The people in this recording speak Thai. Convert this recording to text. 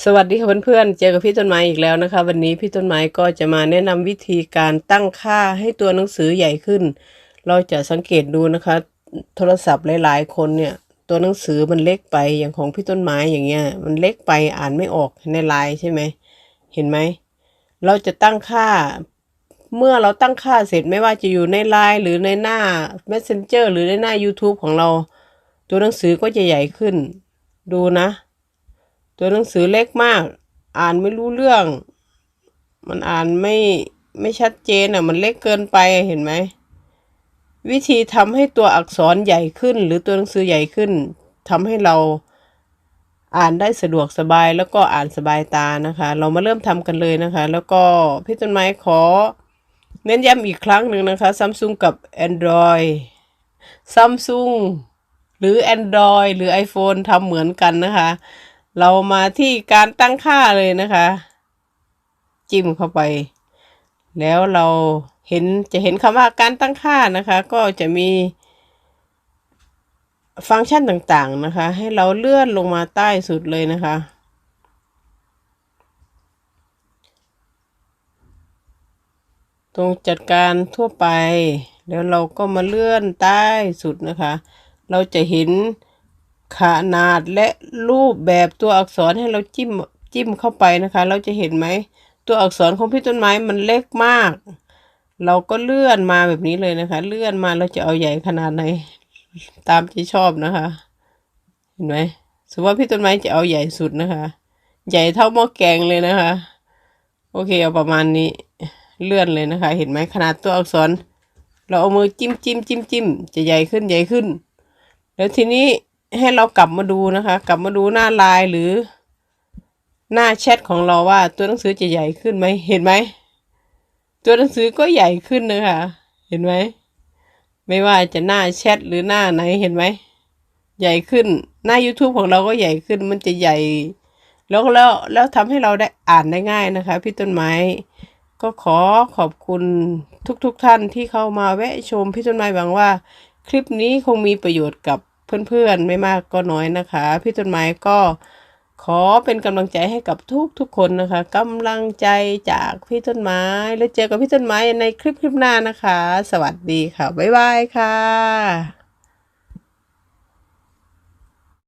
สวัสดีค่ะเพื่อนๆ เจอกับพี่ต้นไม้อีกแล้วนะคะ วันนี้พี่ต้นไม้ก็จะมาแนะนำวิธีการตั้งค่าให้ตัวหนังสือใหญ่ขึ้น เราจะสังเกตดูนะคะ โทรศัพท์หลายๆ คนเนี่ย ตัวหนังสือมันเล็กไปอย่างของพี่ต้นไม้อย่างเงี้ย มันเล็กไปอ่านไม่ออกในไลน์ใช่ไหมเห็นไหม เราจะตั้งค่า เมื่อเราตั้งค่าเสร็จไม่ว่าจะอยู่ในไลน์หรือในหน้า Messenger หรือในหน้า YouTube ของเรา ตัวหนังสือก็จะใหญ่ขึ้น ดูนะ ตัวหนังสือเล็กมาก อ่านไม่รู้เรื่อง มันอ่านไม่ไม่ชัดเจนอะ มันเล็กเกินไปเห็นไหม วิธีทำให้ตัวอักษรใหญ่ขึ้น หรือตัวหนังสือใหญ่ขึ้นทำให้เราอ่านได้สะดวกสบายแล้วก็อ่านสบายตานะคะ เรามาเริ่มทำกันเลยนะคะ แล้วก็พี่ต้นไม้ขอ เน้นย้ำอีกครั้งหนึ่งนะคะ Samsung กับ Android Samsung หรือ Android หรือ iPhone ทำเหมือนกันนะคะ เรามาที่การตั้งค่าเลยนะคะ จิ้มเข้าไป แล้วเราเห็นจะเห็นคำว่าการตั้งค่านะคะ ก็จะมี ฟังก์ชันต่างๆนะคะ ให้เราเลื่อนลงมาใต้สุดเลยนะคะ ตรงจัดการทั่วไป แล้วเราก็มาเลื่อนใต้สุดนะคะ เราจะเห็น ขนาดและรูปแบบตัวอักษรให้เราจิ้มจิ้มเข้าไปนะคะ เราจะเห็นไหมตัวอักษรของพี่ต้นไม้มันเล็กมาก เราก็เลื่อนมาแบบนี้เลยนะคะ เลื่อนมาเราจะเอาใหญ่ขนาดไหน ตามที่ชอบนะคะ เห็นไหมสมมติว่าพี่ต้นไม้จะเอาใหญ่สุดนะคะ ใหญ่เท่าหม้อแกงเลยนะคะ โอเคเอาประมาณนี้เลื่อนเลยนะคะ เห็นไหมขนาดตัวอักษร เราเอามือจิ้มจิ้มจิ้มจิ้มจะใหญ่ขึ้นใหญ่ขึ้น แล้วทีนี้ ให้เรากลับมาดูนะคะ กลับมาดูหน้าไลน์หรือ หน้าแชทของเราว่าตัวหนังสือจะใหญ่ขึ้นไหมเห็นไหมตัวหนังสือก็ใหญ่ขึ้นนะคะ เห็นไหมไม่ว่าจะหน้าแชทหรือหน้าไหนเห็นไหมใหญ่ขึ้นหน้า YouTube ของเราก็ใหญ่ขึ้นมันจะใหญ่ แล้วแล้วแล้วทำให้เราได้อ่านได้ง่ายนะคะ พี่ต้นไม้ ก็ขอขอบคุณทุกๆทท่านที่เข้ามาแวะชมพี่ต้นไม้หวังว่า คลิปนี้คงมีประโยชน์กับ เพื่อนๆ ไม่มากก็น้อยนะคะ พี่ต้นไม้ก็ขอเป็นกำลังใจให้กับทุกทุกคนนะคะกำลังใจจากพี่ต้นไม้ แล้วเจอกับพี่ต้นไม้ในคลิปคลิปหน้านะคะ สวัสดีค่ะ บ๊ายบายค่ะ